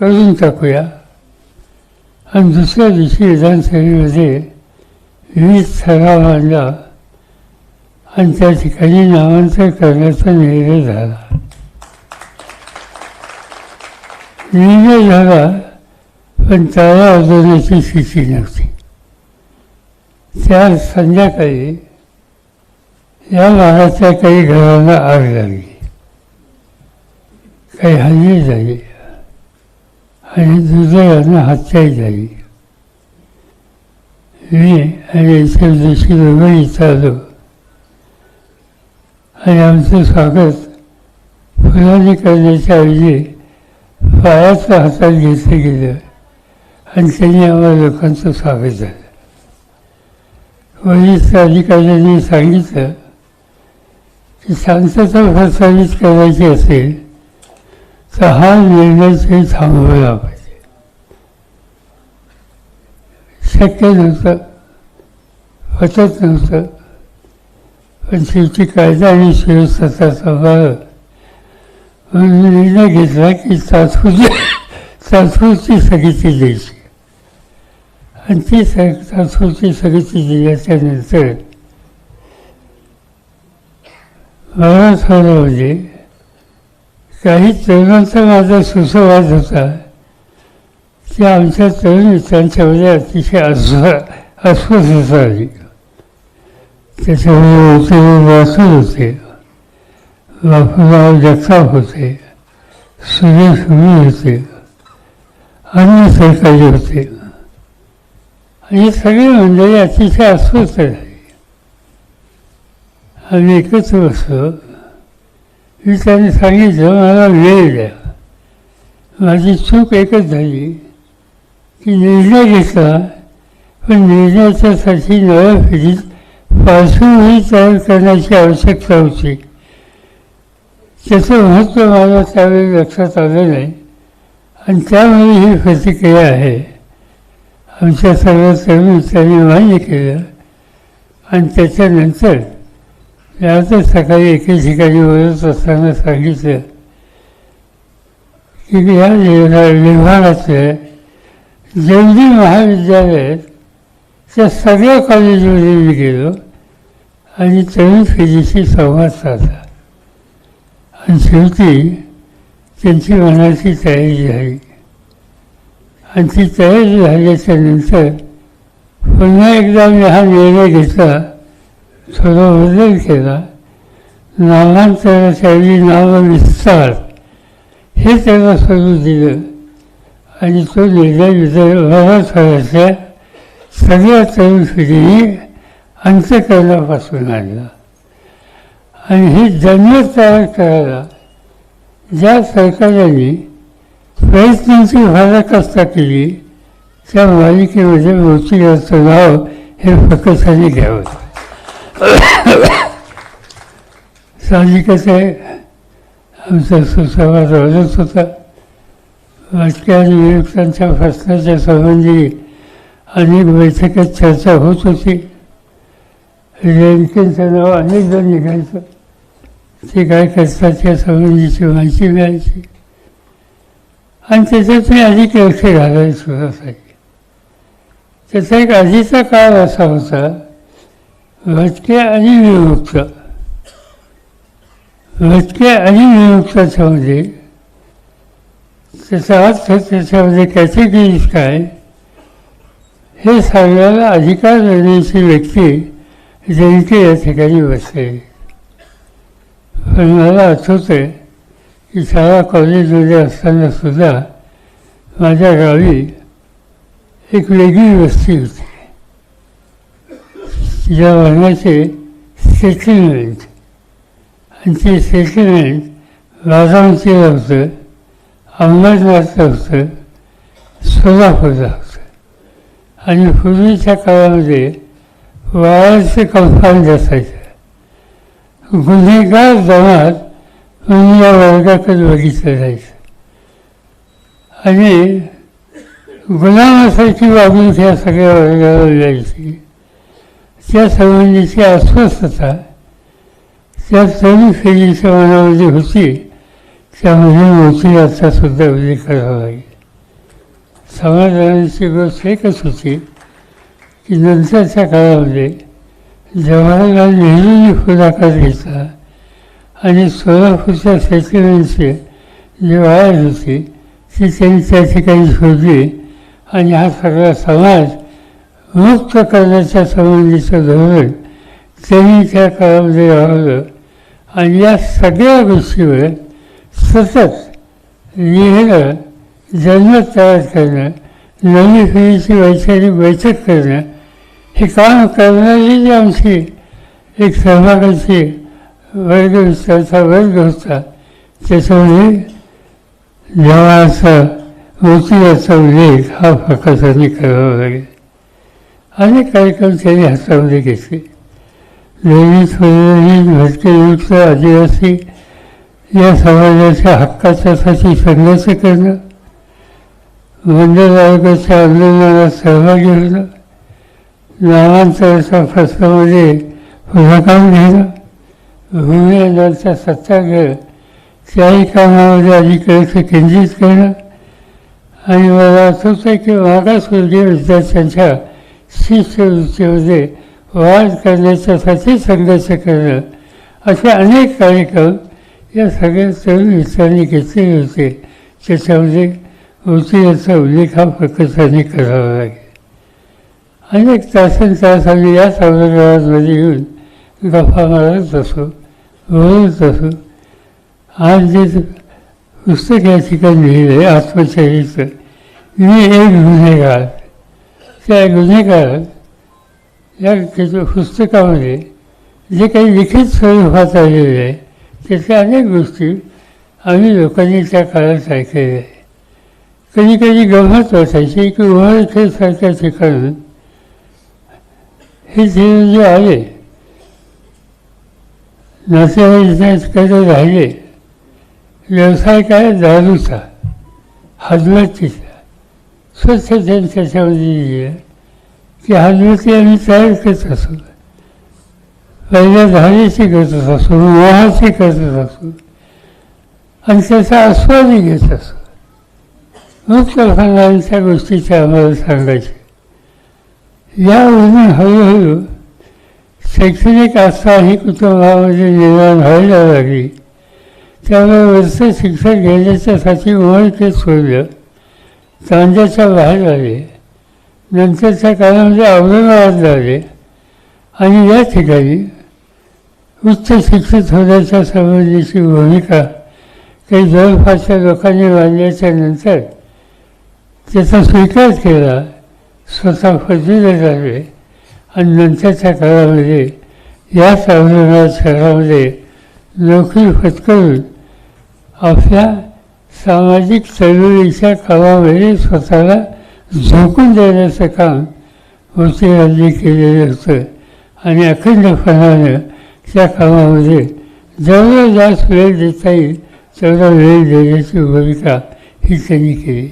करून टाकूया. आणि दुसऱ्या दिवशी विधानसभेमध्ये विविध ठराव आणला आणि त्या ठिकाणी नामांतर करण्याचा निर्णय झाला. निर्णय झाला पण त्याला अजूनची स्थिती नव्हती. त्या संध्याकाळी या भागातल्या काही घरांना आग लागली. काही हल्ली झाली. आणि दुर्दैवानं हत्याही झाली. मी आणि इतर दिवशी दोघं इथं आणि आमचं स्वागत फुलांनी करण्याच्या ऐवजी फळाचं हातात घेतलं गेलं आणि त्यांनी आम्हाला लोकांचं स्वागत झालं. वरिष्ठ अधिकाऱ्यांनी सांगितलं की शांतता प्रसारित करायची असेल तर हा निर्णय ते थांबवायला पाहिजे. शक्य नव्हतं होतच नव्हतं पण शेवटी कायदा आणि सुव्यवस्थेचा सांभाळ म्हणून निर्णय घेतला की तात्पुरती तात्पुरती स्थगिती द्यायची आणि ती स तात्पुरती स्थगिती दिल्याच्या नंतर मला ठरलं म्हणजे काही तरुणांचा माझा सुसंवाद होता. की आमच्या तरुण मित्रांच्यामध्ये अतिशय अस्व अस्वस्थ त्याच्यामुळे त्याच्यामध्ये होते वाचून होते. बापूराव जगताप होते. सुरेश हुमी होते. अन्य सरकारी होते. आणि सगळी मंडळी अतिशय अस्वस्थ झाली. आम्ही एकत्र बसलो मी त्याने सांगितलं मला वेळ द्या. माझी चूक एकच झाली की निर्णय घेतला पण निर्णयाच्यासाठी नव्या पिढीत पार्श्वभूमी तयार करण्याची आवश्यकता होती. त्याचं महत्त्व मला त्यावेळी लक्षात आलं नाही आणि त्यामुळे ही प्रतिक्रिया आहे. आमच्या सर्व सर्व त्यांनी मान्य केलं आणि त्याच्यानंतर यातच सकाळी एके ठिकाणी बोलत असताना सांगितलं की या विभागातल्या जल्दी महाविद्यालय आहेत त्या सगळ्या कॉलेजमध्ये मी गेलो आणि तरुण पिढीशी संवाद साधला. आणि शेवटी त्यांची मनाची तयारी झाली. आणि ती तयारी झाल्याच्यानंतर पुन्हा एकदा मी हा निर्णय घेतला. थोडा बदल केला. नामांतराच्या ऐवजी नामविस्तार हे त्याला स्वरूप दिलं. आणि तो निर्णय विदर्भ सगळ्या तरुण पिढीने अंत्यकरणापासून आणला. आणि हे जन्मत तयार करायला ज्या सरकारने प्रयत्नांची भारकस्ता केली त्या मालिकेमध्ये मोतीराचं नाव हे फकसाने घ्यावं. साहजिकच आहे? आमचा सुसंवाद वाढत होता. वाटक्या आणि वियुक्तांच्या प्रश्नाच्या संबंधी अनेक बैठकीत चर्चा होत होती. रेणकेंचं नाव अनेकदा निघायचं. ते काय करतात या संबंधीची माहिती मिळायची. आणि त्याच्यात मी अधिक लक्ष घालायचं स्वतःसाठी त्याचा एक आधीचा काळ असा होता. भटके आणि विमुक्त भटके आणि विमुक्ताच्यामध्ये त्याचा अर्थ त्याच्यामध्ये कॅटेगरीज काय हे सांगायला अधिकार देण्याची व्यक्ती जयंती या ठिकाणी बसते. पण मला आठवतं आहे की शाळा कॉलेजमध्ये असताना सुद्धा माझ्या गावी एक वेगळी वस्ती होती. ज्या वर्णाचे सेटलमेंट आणि ते सेटलमेंट बारामतीला होतं अंबरनाथला होतं सोलापूरला होतं आणि पूर्वीच्या काळामध्ये वाळाचे कंपाऊंड असायचं. गुन्हेगार जमात म्हणून या वर्गाकडे बघितलं जायचं. आणि गुलामासारखी वागणूक या सगळ्या वर्गाला जायची त्या संबंधीची अस्वस्थता त्या तरुण पिढीच्या मनामध्ये होती. त्यामध्ये मोतीराचा सुद्धा उल्लेख करावा लागेल. समाधानाची गोष्ट एकच होती की नंतरच्या काळामध्ये जवाहरलाल नेहरूंनी पुढाकार घेतला आणि सोलापूरच्या सेटलमेंटची जी वायर होती ती त्यांनी त्या ठिकाणी शोधली आणि हा सगळा समाज मुक्त करण्याच्या संबंधीचं धोरण त्यांनी त्या काळामध्ये राहिलं आणि या सगळ्या गोष्टीवर सतत लिहिणं जन्म तयार करणं नवी पिढीची वैचारिक बैठक करणं हे काम करणारी जी आमची एक सहभागाची वर्ग विस्तारचा वर्ग होता त्याच्यामध्ये जेव्हा मोतीयाचा उल्लेख हा फकासाने करावा लागेल. अनेक कार्यक्रम त्यांनी हातामध्ये घेतले. ललित वैदिक भटकेयुक्त आदिवासी या समाजाच्या हक्काच्यासाठी संघर्ष करणं मंडल आयोगाच्या आंदोलनाला सहभागी होणं नामांतराच्या प्रश्नामध्ये पुढाकार घेणं भूमिदारचा सत्याग्रह त्याही कामामध्ये अधिक लक्ष केंद्रित करणं आणि मला आठवतं की मागासवर्गीय विद्यार्थ्यांच्या शिष्यवृत्तीमध्ये वाढ करण्याच्यासाठी संघर्ष करणं असे अनेक कार्यक्रम या सगळ्या तरुण मित्रांनी घेतलेले होते? त्याच्यामध्ये होती याचा उल्लेख हा प्रकर्षाने करावा लागेल. अनेक तासन तास आम्ही या सभागृहामध्ये येऊन गप्पा मारत असो बोलत असो. आज जे पुस्तक या ठिकाणी लिहिलं आहे आत्मचरित्र. मी एक गुन्हेगार. त्या गुन्हेगार या पुस्तकामध्ये जे काही लिखित स्वरूपात आलेले आहे त्याच्या अनेक गोष्टी आम्ही लोकांनी त्या काळात ऐकलेल्या आहे कधी कधी गमत वाटायची की उमरखेडसारख्या ठिकाणून हे जे जे आले नातेवाईकांकडे राहिले व्यवसाय काय दारूचा हादवतीचा स्वच्छ त्यांनी त्याच्यामध्ये लिहिलं की नृत्य आम्ही तयार करत असू पहिल्या धारेची करत असू मोहाची करत असू आणि त्याचा आस्वादही घेत असू मुक्त त्या गोष्टीच्या आम्हाला सांगायचे यावरून हळूहळू शैक्षणिक आस्था ही कुटुंबामध्ये निर्माण व्हायला लागली त्यामुळे वर्ष शिक्षण घेण्याच्यासाठी उमळके सोडलं. तांड्याच्या बाहेर आले. नंतरच्या काळामध्ये औरंगाबाद झाले आणि या ठिकाणी उच्च शिक्षित होण्याच्या संबंधीची भूमिका काही जवळपासच्या लोकांनी मांडल्याच्या नंतर त्याचा स्वीकार केला स्वतः फजिले झाले. आणि नंतरच्या काळामध्ये याच औरंगाबाद शहरामध्ये नोकरी पत्करून आपल्या सामाजिक चळवळीच्या कामामध्ये स्वतःला झोकून देण्याचं काम मोतीरांनी केलेलं होतं आणि अखंडपणानं त्या कामामध्ये जेवढा जास्त वेळ देता येईल तेवढा वेळ देण्याची भूमिका ही त्यांनी केली.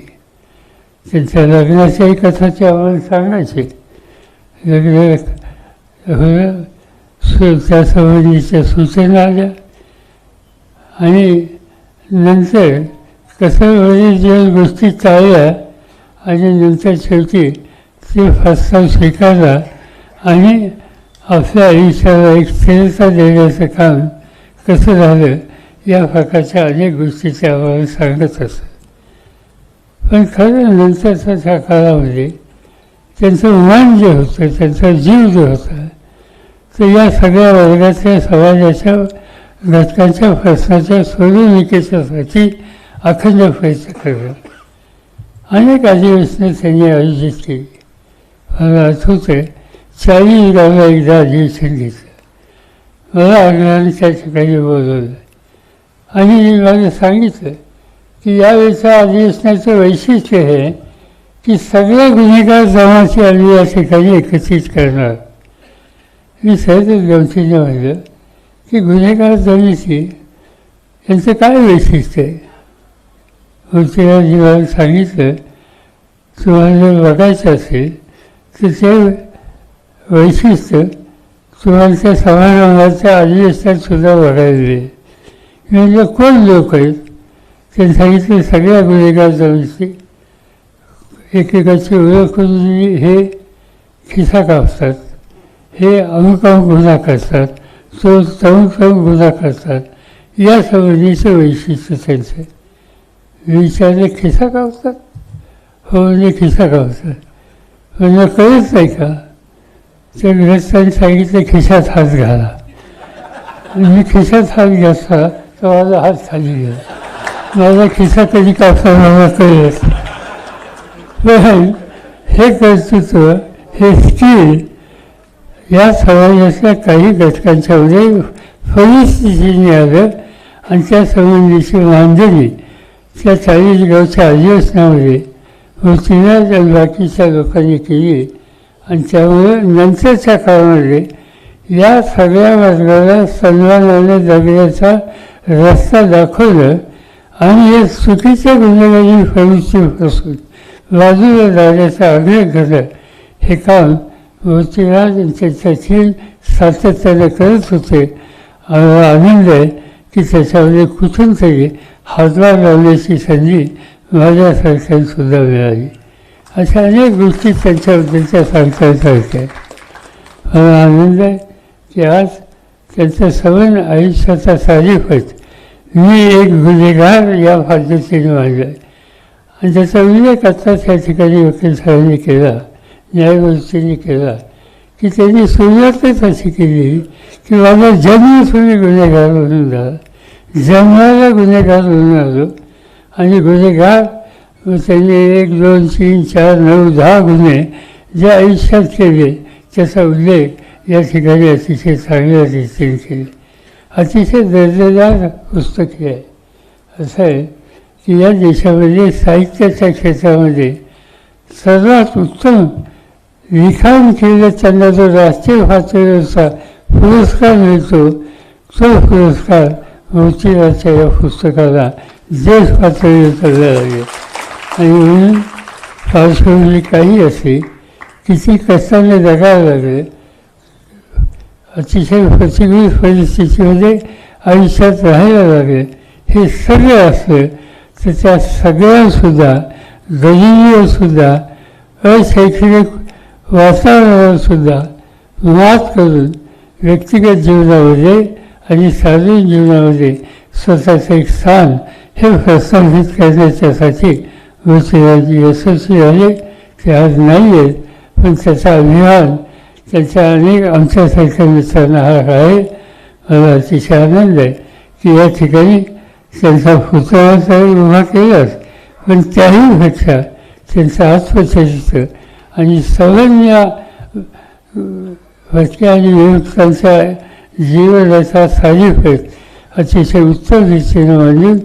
त्यांच्या लग्नाच्याही कथाचे आम्हाला सांगायची. लग्न सु त्या सूचना आल्या. आणि नंतर कसं वेळी ज्या गोष्टी टाळल्या आणि नंतर शेवटी ते प्रस्ताव स्वीकारला आणि आपल्या आयुष्याला एक स्थिरता देण्याचं काम कसं झालं या प्रकारच्या अनेक गोष्टी ते आम्हाला सांगत असत. पण खरं नंतरच्या त्या काळामध्ये त्यांचं मन जे होतं त्यांचा जीव जो होता तर या सगळ्या वर्गाच्या समाजाच्या घटकांच्या प्रश्नाच्या सोडवणुकीच्यासाठी अखंड व्हायचं खरं. अनेक अधिवेशनं त्यांनी आयोजित केली. मला आठवतं चाळीस गावला एकदा अधिवेशन घेतलं मला आग्रहाने त्या ठिकाणी बोलवलं. आणि मला सांगितलं की यावेळेच्या अधिवेशनाचं वैशिष्ट्य हे की सगळ्या गुन्हेगार जमाची आम्ही या ठिकाणी एकत्रित करणार. मी सहजच गमतीने म्हणलं की गुन्हेगार जमीची यांचं काय वैशिष्ट्य आहे? मूर्तीराजी मला सांगितलं तुम्हाला जर बघायचं असेल तर ते वैशिष्ट्य तुम्हाला त्या समारंभाच्या असतात सुद्धा बघायला म्हणजे कोण लोक आहेत? त्यांनी सांगितलं सगळ्या गुन्हेगार जमीची एकेकाची ओळख करून हे खिसा कापतात हे अमुक अमुक गुन्हा करतात तो तमुक तमुक गुन्हा करतात. या संबंधीचं वैशिष्ट्य त्यांचं. विचारले खिसा कावतात हो म्हणजे खिसा कावतात म्हणजे कळत नाही का? त्या ग्रस्तांनी सांगितलं खिशात हात घाला. मी खिशात हात घातला तर माझा हात खाली गेला माझा खिसा कधी कापला मला कळलंच पण हे कर्तृत्व हे स्थिर या समाजातल्या काही घटकांच्यामध्ये परिस्थितीने आलं आणि त्या संबंधीची मांडणी त्या चाळीस गावच्या अधिवेशनामध्ये पृथ्वीराज आणि बाकीच्या लोकांनी केली. आणि त्यामुळे नंतरच्या काळामध्ये या सगळ्या वर्गाला सन्मानाने जगण्याचा रस्ता दाखवलं. आणि या चुकीच्या गुन्हेगारी प्रवृत्तीपासून बाजूला जाण्याचा आग्रह केलं. हे काम मोतीराज आणि त्यांचा सातत्याने करत होते. आणि आनंद आहे. की त्याच्यामध्ये कुठून तरी हातभार लावण्याची संधी माझ्यासारख्यांसुद्धा मिळाली. अशा अनेक गोष्टी त्यांच्याबद्दलच्या सांगता येतात मला आनंद आहे की आज त्यांचं सवन आयुष्याचा सारीफत मी एक गुन्हेगार या पद्धतीने मांडला आणि त्याचा उल्लेख आत्ताच या ठिकाणी वकील साहेबांनी केला न्यायमूर्तींनी केला की त्यांनी सुरुवातच अशी केली की बाबा जन्म तुम्ही गुन्हेगार म्हणून झाला जन्माला गुन्हेगार म्हणून आलो आणि गुन्हेगार त्यांनी एक दोन तीन चार नऊ दहा गुन्हे जे आयुष्यात केले त्याचा उल्लेख या ठिकाणी अतिशय चांगल्या रीतीने केले अतिशय दर्जेदार पुस्तके आहे असं आहे की या देशामध्ये साहित्याच्या क्षेत्रामध्ये सर्वात उत्तम लिखाण केलं त्यांना जो राष्ट्रीय पातळीवरचा पुरस्कार मिळतो. तो पुरस्कार रुचिराच्या या पुस्तकाला देश पातळीवर चालला लागेल आणि म्हणून पार्श्वभूमी काही असे किती कष्टाने जगावं लागले. अतिशय प्रतिकूल परिस्थितीमध्ये आयुष्यात राहायला लागले. हे सगळं असलं तर त्या सगळ्यांसुद्धा गरिबीवरसुद्धा अशैक्षणिक वातावरणावरसुद्धा मात करून व्यक्तिगत जीवनामध्ये आणि सार्वजनिक जीवनामध्ये स्वतःचं एक स्थान हे प्रस्थापित करण्याच्यासाठी गोष्टी यशस्वी झाले. ते आज नाही आहेत पण त्याचा अभिमान त्याच्या अनेक आमच्यासारख्या मित्रांना हा आहे. मला अतिशय आनंद आहे की या ठिकाणी त्यांचा पुतळा तर उभा केलाच पण त्याहीपेक्षा त्यांचं आत्मचरित्र आणि सगळ्यांना भटक्या आणि विमुक्तांच्या जीवनाचा साजीफत अतिशय उत्तम रीतीनं मांडून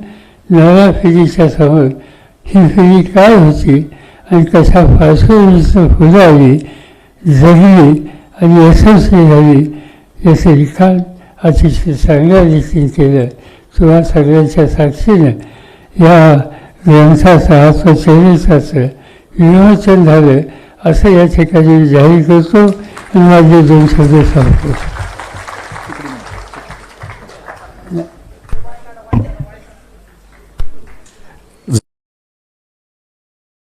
नव्या फेरीच्या समोर ही फेरी काय होती आणि कशा पार्श्वभूमीचं फुलं आली जगली आणि यशस्वी झाली याचे लिखाण अतिशय चांगल्या रीतीने केलं. किंवा सगळ्यांच्या साक्षीनं या ग्रंथाचं आत्मचरित्राचं विमोचन झालं. असं या ठिकाणी जाहीर करतो आणि माझे दोन शब्द सांगतो